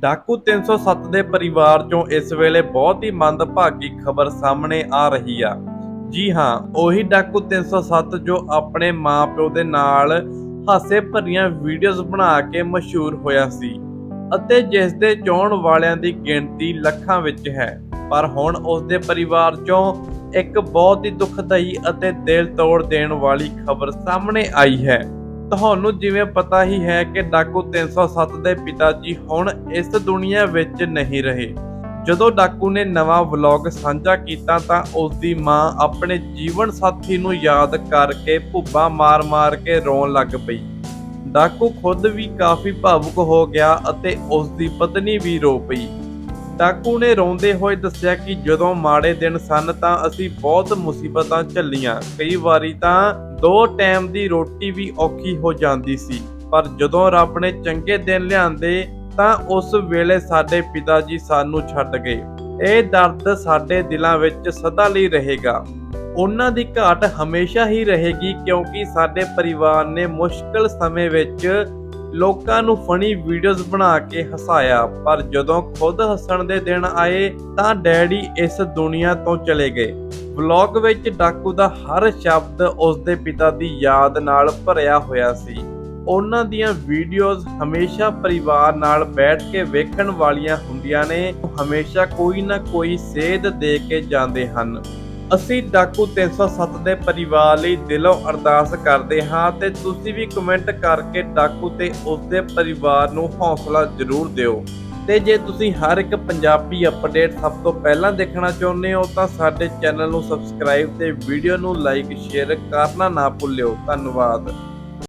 ਡਾਕੂ 307 ਦੇ ਪਰਿਵਾਰ ਚੋਂ ਇਸ ਵੇਲੇ ਬਹੁਤ ਹੀ ਮੰਦਭਾਗੀ ਖਬਰ ਸਾਹਮਣੇ ਆ ਰਹੀ ਆ। ਜੀ ਹਾਂ, ਉਹੀ ਡਾਕੂ 307 ਜੋ ਆਪਣੇ ਮਾਪਿਓ ਦੇ ਨਾਲ ਹਾਸੇ ਭਰੀਆਂ ਵੀਡੀਓਜ਼ ਬਣਾ ਕੇ ਮਸ਼ਹੂਰ ਹੋਇਆ ਸੀ ਅਤੇ ਜਿਸ ਦੇ ਚਾਹਣ ਵਾਲਿਆਂ ਦੀ ਗਿਣਤੀ ਲੱਖਾਂ ਵਿੱਚ ਹੈ। ਪਰ ਹੁਣ ਉਸ ਦੇ ਪਰਿਵਾਰ ਚੋਂ ਇੱਕ ਬਹੁਤ ਹੀ ਦੁਖਦਾਈ ਅਤੇ ਦਿਲ ਤੋੜ ਦੇਣ ਵਾਲੀ ਖਬਰ ਸਾਹਮਣੇ ਆਈ ਹੈ। ਤੁਹਾਨੂੰ ਜਿਵੇਂ ਪਤਾ ਹੀ ਹੈ ਕਿ ਡਾਕੂ 307 ਦੇ ਪਿਤਾ ਜੀ ਹੁਣ ਇਸ ਦੁਨੀਆ ਵਿੱਚ ਨਹੀਂ ਰਹੇ। ਜਦੋਂ ਡਾਕੂ ਨੇ ਨਵਾਂ ਵਲੌਗ ਸਾਂਝਾ ਕੀਤਾ ਤਾਂ ਉਸ ਦੀ ਮਾਂ ਆਪਣੇ ਜੀਵਨ ਸਾਥੀ ਨੂੰ ਯਾਦ ਕਰਕੇ ਭੁੱਬਾ ਮਾਰ-ਮਾਰ ਕੇ ਰੋਣ ਲੱਗ ਪਈ। ਡਾਕੂ ਖੁਦ ਵੀ ਕਾਫੀ ਭਾਵੁਕ ਹੋ ਗਿਆ ਅਤੇ ਉਸ ਦੀ ਪਤਨੀ ਵੀ ਰੋ ਪਈ। ਡਾਕੂ ਨੇ ਰੋਂਦੇ ਹੋਏ ਦੱਸਿਆ ਕਿ ਜਦੋਂ ਮਾੜੇ ਦਿਨ ਸਨ ਤਾਂ ਅਸੀਂ ਬਹੁਤ ਮੁਸੀਬਤਾਂ ਝੱਲੀਆਂ। ਕਈ ਵਾਰੀ ਤਾਂ ਦੋ ਟਾਈਮ ਦੀ ਰੋਟੀ ਵੀ ਔਖੀ ਹੋ ਜਾਂਦੀ ਸੀ, ਪਰ ਜਦੋਂ ਰੱਬ ਨੇ ਚੰਗੇ ਦਿਨ ਲਿਆਂਦੇ, ਤਾਂ ਉਸ ਵੇਲੇ ਸਾਡੇ ਪਿਤਾ ਜੀ ਸਾਨੂੰ ਛੱਡ ਗਏ। ਇਹ ਦਰਦ ਸਾਡੇ ਦਿਲਾਂ ਵਿੱਚ ਸਦਾ ਲਈ ਰਹੇਗਾ। ਉਹਨਾਂ ਦੀ ਘਾਟ ਹਮੇਸ਼ਾ ਹੀ ਰਹੇਗੀ, ਕਿਉਂਕਿ ਸਾਡੇ ਪਰਿਵਾਰ ਨੇ ਮੁਸ਼ਕਲ ਸਮੇਂ ਵਿੱਚ ਲੋਕਾਂ ਨੂੰ ਫਨੀ ਵੀਡੀਓਜ਼ ਬਣਾ ਕੇ ਹਸਾਇਆ। ਪਰ ਜਦੋਂ ਖੁਦ ਹੱਸਣ ਦੇ ਦਿਨ ਆਏ, ਤਾਂ ਡੈਡੀ ਇਸ ਦੁਨੀਆ ਤੋਂ ਚਲੇ ਗਏ। ਵਲੌਗ ਵਿੱਚ ਡਾਕੂ ਦਾ ਹਰ ਸ਼ਬਦ ਉਸਦੇ ਪਿਤਾ ਦੀ ਯਾਦ ਨਾਲ ਭਰਿਆ ਹੋਇਆ ਸੀ। ਉਹਨਾਂ ਦੀਆਂ ਵੀਡੀਓਜ਼ ਹਮੇਸ਼ਾ ਪਰਿਵਾਰ ਨਾਲ ਬੈਠ ਕੇ ਵੇਖਣ ਵਾਲੀਆਂ ਹੁੰਦੀਆਂ ਨੇ ਹਮੇਸ਼ਾ ਕੋਈ ਨਾ ਕੋਈ ਸੇਧ ਦੇ ਕੇ ਜਾਂਦੇ ਹਨ। ਅਸੀਂ ਡਾਕੂ 307 ਦੇ ਪਰਿਵਾਰ ਲਈ ਦਿਲੋਂ ਅਰਦਾਸ ਕਰਦੇ ਹਾਂ ਤੇ ਤੁਸੀਂ ਵੀ ਕਮੈਂਟ ਕਰਕੇ ਡਾਕੂ ਤੇ ਉਸਦੇ ਪਰਿਵਾਰ ਨੂੰ ਹੌਸਲਾ ਜ਼ਰੂਰ ਦਿਓ। ਤੇ ਜੇ ਤੁਸੀਂ ਹਰ ਇੱਕ ਪੰਜਾਬੀ ਅਪਡੇਟ ਸਭ ਤੋਂ ਪਹਿਲਾਂ ਦੇਖਣਾ ਚਾਹੁੰਦੇ ਹੋ, ਤਾਂ ਸਾਡੇ ਚੈਨਲ ਨੂੰ ਸਬਸਕ੍ਰਾਈਬ ਤੇ ਵੀਡੀਓ ਨੂੰ ਲਾਈਕ ਸ਼ੇਅਰ ਕਰਨਾ ਨਾ ਭੁੱਲਿਓ। ਧੰਨਵਾਦ।